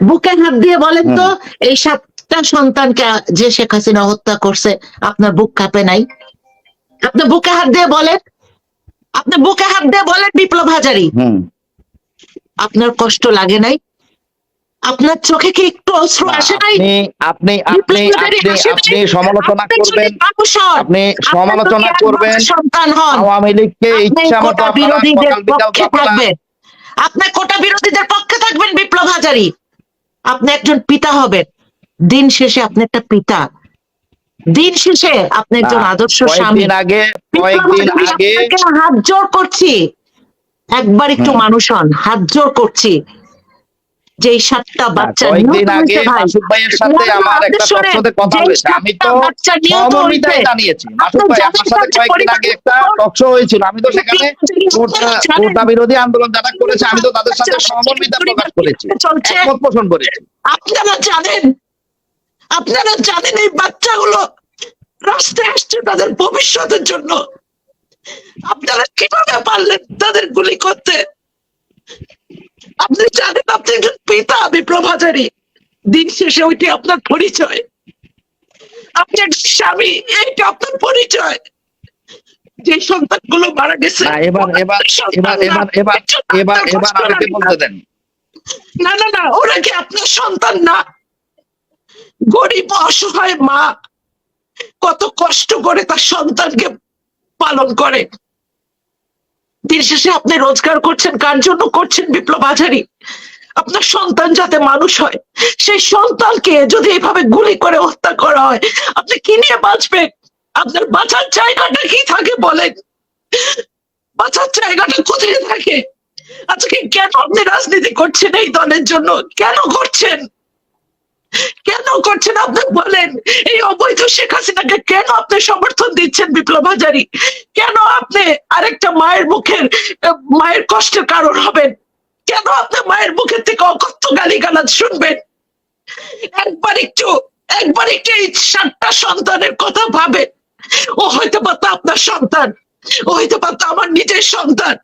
বুকে হাত দিয়ে বলেন তো এই সাতটা সন্তানকে যে শেখ হাসিনা হত্যা করছে আপনার বুক কাঁপে নাই? আপনি বুকে হাত দিয়ে বলেন আপনি বুকে হাত দিয়ে বলেন বিপ্লব হাজারি। আপনার কষ্ট লাগে নাই? আপনার চোখে কি একটু অশ্রু আসে নাই? আপনি আপনি আপনি? সমালোচনা করবেন আপনি সমালোচনা করবেন সন্তান হন আওয়ামী লীগকে ইচ্ছা মতো বিরোধীদের পক্ষে থাকবেন। আপনি কোটা বিরোধীদের পক্ষে থাকবেন বিপ্লব হাজারি। আপনি একজন পিতা হবেন। দিন শেষে আপনি একটা পিতা। দিন শেষে আপনি একজন আদর্শ স্বামী। আগে কয়েকদিন আগে হাত জোর করছি। একবার একটু মানুষ হন হাত জোর করছি। যে সাতটা বাচ্চা কয়েকদিন আগে মাসুদ ভাইয়ের সাথে আমার একটা টকশোতে কথা হয়েছে। আমি তো হয়েছে, জানিয়েছি মাসুদ ভাই আপনার সাথে কয়েকদিন আগে একটা টকশো হয়েছিল। আমি তো সেখানে কোটা বিরোধী আন্দোলন যারা করেছে আমি তো তাদের সাথে সহমর্মিতা প্রকাশ করেছি। একমত পোষণ করেছি। আপনারা জানেন আপনারা জানেন এই বাচ্চাগুলো রাস্তায় আসছে তাদের ভবিষ্যতের জন্য। আপনারা কীভাবে পারলেন তাদের গুলি করতে? আপনি জানেন আপনি একজন পিতা বিপ্লব হাজারি দিন শেষে ওইটি আপনার পরিচয়। আপনি একজন স্বামী এইটা আপনার পরিচয়। যে সন্তানগুলো মারা গেছে এবার এবার এবার এবার এবার এবার এবার আমাকে বলতে দেন। না না না ওরা কি আপনার সন্তান না? গরিব অসহায় মা কত কষ্ট করে তার সন্তানকে পালন করে। দিন শেষে আপনি রোজগার করছেন, কার জন্য করছেন বিপ্লব হাজারি আপনার সন্তান যাতে মানুষ হয়, সেই সন্তানকে যদি এইভাবে গুলি করে হত্যা করা হয়, আপনি কি নিয়ে বাঁচবেন? আপনার বাঁচার জায়গাটা কি থাকে বলেন? বাঁচার জায়গাটা কোথায় থাকে? আজকে কেন আপনি রাজনীতি করছেন এই দলের জন্য? কেন করছেন? কেন করছেন আপনি বলেন? এই অবৈধ শেখ হাসিনাকে কেন আপনি সমর্থন দিচ্ছেন বিপ্লব হাজারি কেন আপনি আরেকটা মায়ের মুখের মায়ের কষ্টের কারণ হবেন? কেন আপনি মায়ের মুখের থেকে অকথ্য গালি গালাজ শুনবেন? একবার একটু একবার একটু এই সাতটা সন্তানের কথা ভাবেন। ও হয়তো বা পারতো আপনার সন্তান ও হয়তো বা পারতো আমার নিজের সন্তান।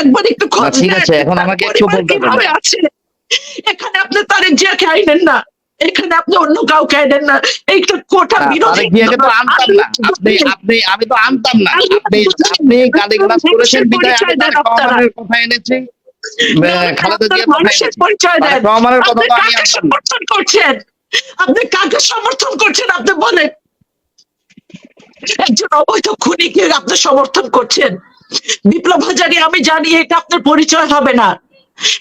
একবার একটু খোঁজ ঠিক নেন, আছে, এখন আমাকে একটু বলতে আছে এখানে আপনি তারেক জিয়াকে আইনেন না এখানে আপনি অন্য কাউকে আইনেন না এইটা কোটা বিরোধী তো আনতাম না। আপনি আপনি আমি তো আনতাম না। আপনি করেছেন বিদায়? আমি তারেক রহমানের কথা এনেছি। খালেদা জিয়ার মানুষের পরিচয় দেন। তারেক কথা আপনি তো আমি কাকে সমর্থন করছেন? আপনি কাকে সমর্থন করছেন? আপনি বলেন। একজন অবৈধ খুনিকে আপনি সমর্থন করছেন। বিপ্লব হাজারি আমি জানি এটা আপনার পরিচয় হবে না।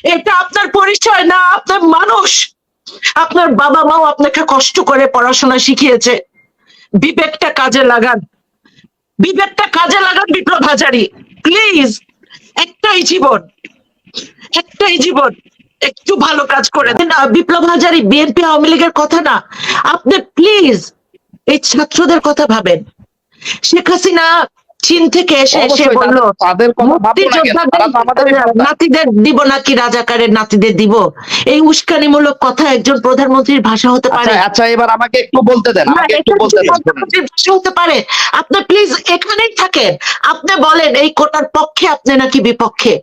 এটা আপনার পরিচয়, না আপনার মানুষ। আপনার বাবা মাও আপনাকে কষ্ট করে পড়াশোনা শিখিয়েছে। বিবেকটা কাজে লাগান। বিবেকটা কাজে লাগান, বিপ্লব হাজারি। প্লিজ, একটাই জীবন। একটাই জীবন। একটু ভালো কাজ করে বিপ্লব হাজারি, বিএনপি আওয়ামী লীগের কথা না। আপনি প্লিজ, এই ছাত্রদের কথা ভাবেন। শেখ হাসিনা চীন থেকে এসে এসে বলল মুক্তিযোদ্ধাদের নাতিদের দিব নাকি রাজাকারের নাতিদের দিব? এই উস্কানিমূলক কথা একজন প্রধানমন্ত্রীর ভাষা হতে আচ্ছা পারে। আচ্ছা এবার আমাকে একটু বলতে দেন আমাকে একটু বলতে দেন। হতে পারে। আপনি প্লিজ এখানেই থাকেন। আপনি বলেন এই কোটার পক্ষে আপনি নাকি বিপক্ষে?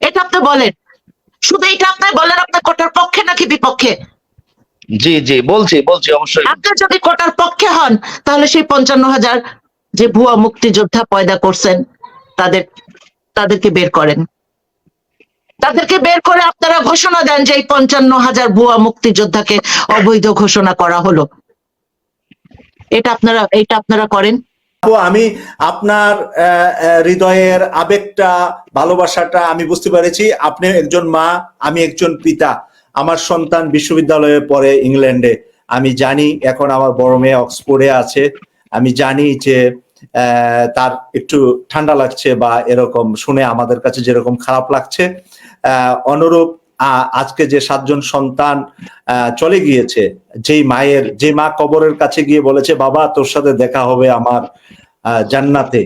এটা আপনি বলেন। শুধু এটা আপনি বলেন আপনি কোটার পক্ষে নাকি বিপক্ষে? জি জি বলছি বলছি অবশ্যই। আপনি যদি কোটার পক্ষে হন তাহলে সেই পঞ্চান্ন হাজার যে ভুয়া মুক্তিযোদ্ধা পয়দা করছেন, তাদের, তাদেরকে বের করেন। তাদেরকে বের করে আপনারা ঘোষণা দেন যে এই পঞ্চান্ন হাজার ভুয়া মুক্তিযোদ্ধাকে অবৈধ ঘোষণা করা হলো। এটা আপনারা এটা আপনারা করেন। আমি আপনার হৃদয়ের আবেগটা, ভালোবাসাটা আমি বুঝতে পেরেছি। আপনি একজন মা, আমি একজন পিতা। আমার সন্তান বিশ্ববিদ্যালয়ে পড়ে ইংল্যান্ডে। আমি জানি, এখন আমার বড় মেয়ে অক্সফোর্ডে আছে। আমি জানি যে তার একটু ঠান্ডা লাগছে বা এরকম শুনে আমাদের কাছে যেরকম খারাপ লাগছে অনুরূপ আজকে যে সাতজন সন্তান চলে গিয়েছে, যেই মায়ের, যে মা কবরের কাছে গিয়ে বলেছে, বাবা, তোর সাথে দেখা হবে আমার জান্নাতে।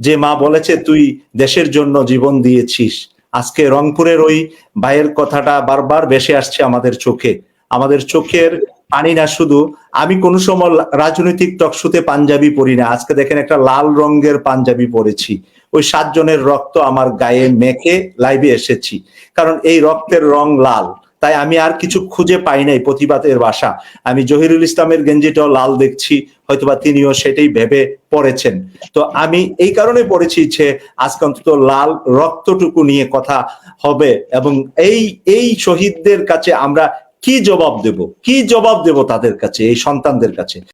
যে মা বলেছে, তুই দেশের জন্য জীবন দিয়েছিস। আজকে রংপুরের ওই ভাইয়ের কথাটা বারবার ভেসে আসছে আমাদের চোখে। আমাদের চোখের পানি না, শুধু আমি কোন সময় রাজনৈতিক টকশুতে পাঞ্জাবি পরি না। আজকে দেখেন একটা লাল রঙের পাঞ্জাবি পরেছি। ওই সাতজনের রক্ত আমার গায়ে মেখে লাইভে এসেছি। কারণ এই রক্তের রং লাল। তাই আমি আর কিছু খুঁজে পাই নাই প্রতিবাদের বাসা আমি জহিরুল ইসলামের গেঞ্জিটাও লাল দেখছি, হয়তোবা তিনিও সেটাই ভেবে পড়েছেন। তো আমি এই কারণে পড়েছি যে আজকে অন্তত লাল রক্তটুকু নিয়ে কথা হবে এবং এই এই শহীদদের কাছে আমরা কি জবাব দেব? কি জবাব দেব তাদের কাছে এই সন্তানদের কাছে?